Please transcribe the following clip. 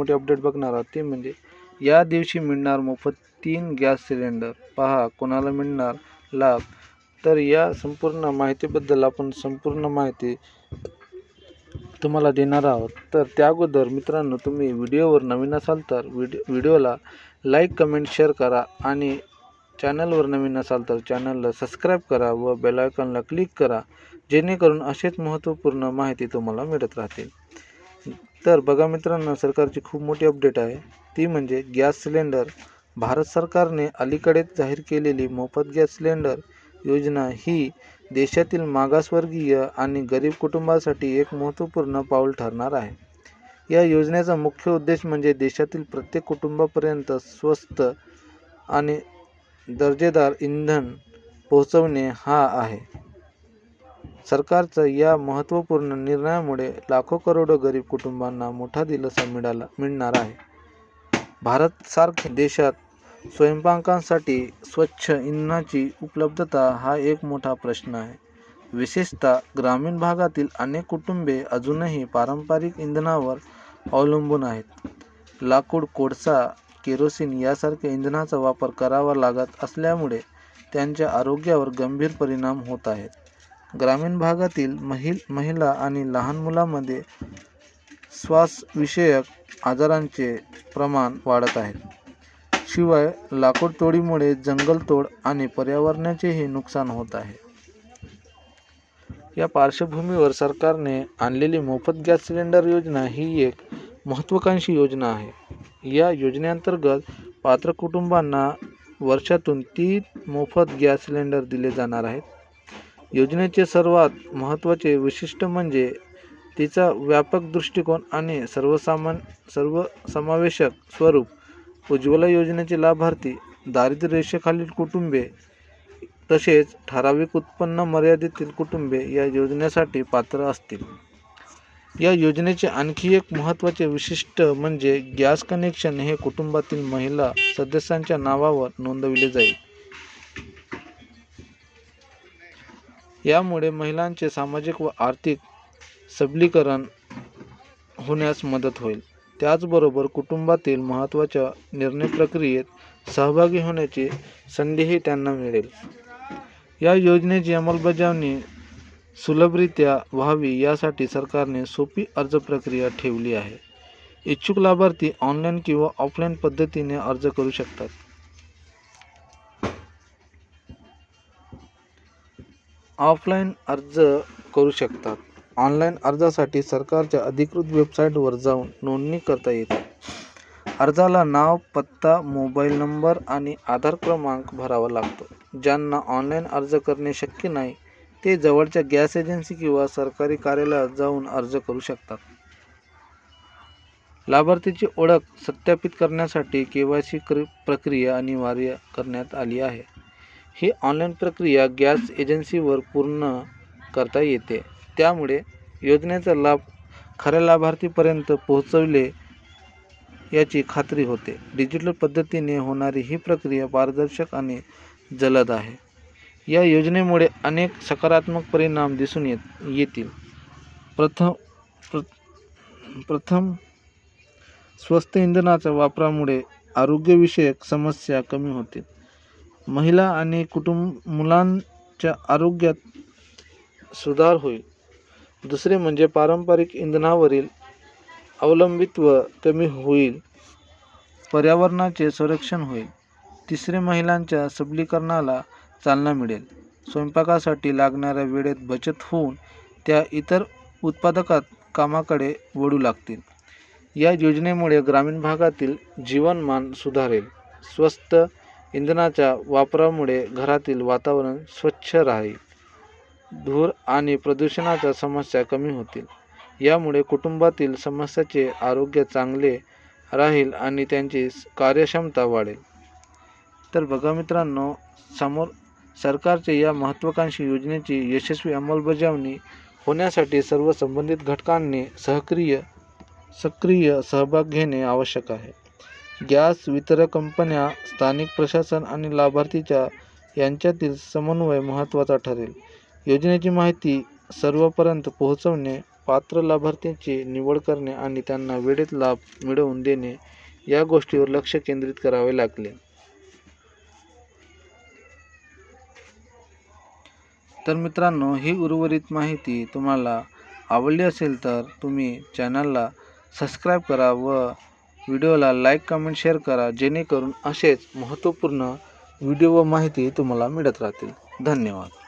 मोठी अपडेट बघणार आहोत ते म्हणजे या दिवशी मिळणार मोफत तीन गॅस सिलेंडर. पहा कोणाला मिळणार लाभ तर या संपूर्ण माहितीबद्दल आपण संपूर्ण माहिती तुम्हाला देणार आहोत. तर त्या अगोदर मित्रांनो तुम्ही व्हिडिओवर नवीन असाल तर व्हिडिओ व्हिडिओला लाईक कमेंट शेअर करा आणि चॅनलवर नवीन असाल तर चॅनलला सबस्क्राईब करा व बेलायकॉनला क्लिक करा जेणेकरून असेच महत्त्वपूर्ण माहिती तुम्हाला मिळत राहतील. तर बघा मित्रांनो सरकारची खूप मोठी अपडेट आहे. ती म्हणजे गॅस सिलेंडर. भारत सरकारने अलीकडेच जाहीर केलेली मोफत गॅस सिलेंडर योजना ही देशातील मागासवर्गीय आणि गरीब कुटुंबासाठी एक महत्त्वपूर्ण पाऊल ठरणार आहे. या योजनेचा मुख्य उद्देश म्हणजे देशातील प्रत्येक कुटुंबापर्यंत स्वस्त आणि दर्जेदार इंधन पोहोचवणे हा आहे. सरकारचा या महत्त्वपूर्ण निर्णयामुळे लाखो करोडो गरीब कुटुंबांना मोठा दिलासा मिळाला मिळणार आहे. भारतसारख्या देशात स्वयंपाकांसाठी स्वच्छ इंधनाची उपलब्धता हा एक मोठा प्रश्न आहे. विशेषतः ग्रामीण भागातील अनेक कुटुंबे अजूनही पारंपरिक इंधनावर अवलंबून आहेत. लाकूड कोळसा केरोसिन यासारख्या इंधनाचा वापर करावा लागत असल्यामुळे त्यांच्या आरोग्यावर गंभीर परिणाम होत आहेत. ग्रामीण भागातील महिल महिला आणि लहान मुलांमध्ये श्वासविषयक आजारांचे प्रमाण वाढत आहे. शिवाय लाकूडतोडीमुळे जंगलतोड आणि पर्यावरणाचेही नुकसान होत आहे. या पार्श्वभूमीवर सरकारने आणलेली मोफत गॅस सिलेंडर योजना ही एक महत्त्वाकांक्षी योजना आहे. या योजनेअंतर्गत पात्र कुटुंबांना वर्षातून तीन मोफत गॅस सिलेंडर दिले जाणार आहेत. योजनेचे सर्वात महत्त्वाचे वैशिष्ट्य म्हणजे तिचा व्यापक दृष्टिकोन आणि सर्वसामान सर्वसमावेशक स्वरूप. उज्ज्वला योजनेचे लाभार्थी दारिद्र्य रेषेखालील कुटुंबे तसेच ठराविक उत्पन्न मर्यादेतील कुटुंबे या योजनेसाठी पात्र असतील. या योजनेचे आणखी एक महत्त्वाचे विशिष्ट म्हणजे गॅस कनेक्शन हे कुटुंबातील महिला सदस्यांच्या नावावर नोंदविले जाईल. यामुळे महिलांचे सामाजिक व आर्थिक सबलीकरण होण्यास मदत होईल. त्याचबरोबर कुटुंबातील महत्त्वाच्या निर्णय प्रक्रियेत सहभागी होण्याची संधीही त्यांना मिळेल. या योजनेची अंमलबजावणी सुलभरित्या व्हावी यासाठी सरकारने सोपी अर्ज प्रक्रिया ठेवली आहे. इच्छुक लाभार्थी ऑनलाईन किंवा ऑफलाईन पद्धतीने अर्ज करू शकतात. ऑफलाईन अर्ज करू शकतात. ऑनलाईन अर्जासाठी सरकारच्या अधिकृत वेबसाईटवर जाऊन नोंदणी करता येते. अर्जाला नाव पत्ता मोबाईल नंबर आणि आधार क्रमांक भरावा लागतो. ज्यांना ऑनलाईन अर्ज करणे शक्य नाही ते जवळच्या गॅस एजन्सी किंवा सरकारी कार्यालयात जाऊन अर्ज करू शकतात. लाभार्थीची ओळख सत्यापित करण्यासाठी के वाय सी प्रक्रिया अनिवार्य करण्यात आली आहे. ही ऑनलाईन प्रक्रिया गॅस एजन्सीवर पूर्ण करता येते. त्यामुळे योजनेचा लाभ खऱ्या लाभार्थीपर्यंत पोहोचवले याची खात्री होते. डिजिटल पद्धतीने होणारी ही प्रक्रिया पारदर्शक आणि जलद आहे. या योजनेमुळे अनेक सकारात्मक परिणाम दिसून येत येतील. प्रथम प्र प्रथम स्वस्त इंधनाच्या वापरामुळे आरोग्यविषयक समस्या कमी होतील. महिला आणि कुटुंब मुलांच्या आरोग्यात सुधार होईल. दुसरे म्हणजे पारंपरिक इंधनावरील अवलंबित्व कमी होईल पर्यावरणाचे संरक्षण होईल. तिसरे महिलांच्या सबलीकरणाला चालना मिळेल. स्वयंपाकासाठी लागणाऱ्या वेळेत बचत होऊन त्या इतर उत्पादकात कामाकडे वळू लागतील. या योजनेमुळे ग्रामीण भागातील जीवनमान सुधारेल. स्वस्त इंधनाच्या वापरामुळे घरातील वातावरण स्वच्छ राहील. धूर आणि प्रदूषणाच्या समस्या कमी होतील. यामुळे कुटुंबातील समस्याचे आरोग्य चांगले राहील आणि त्यांची कार्यक्षमता वाढेल. तर बघा मित्रांनो समोर सरकारचे या महत्त्वाकांक्षी योजनेची यशस्वी अंमलबजावणी होण्यासाठी सर्व संबंधित घटकांनी सहक्रिय सक्रिय सहभाग घेणे आवश्यक आहे. गॅस वितरक कंपन्या स्थानिक प्रशासन आणि लाभार्थीच्या यांच्यातील समन्वय महत्त्वाचा ठरेल. योजनेची माहिती सर्वपर्यंत पोहोचवणे पात्र लाभार्थ्यांची निवड करणे आणि त्यांना वेळेत लाभ मिळवून देणे या गोष्टीवर लक्ष केंद्रित करावे लागले. तर मित्रांनो ही उर्वरित माहिती तुम्हाला आवडली असेल तर तुम्ही चॅनलला सबस्क्राईब करा व व्हिडिओला लाईक कमेंट शेअर करा जेणेकरून असेच महत्त्वपूर्ण व्हिडिओ व माहिती तुम्हाला मिळत राहतील. धन्यवाद.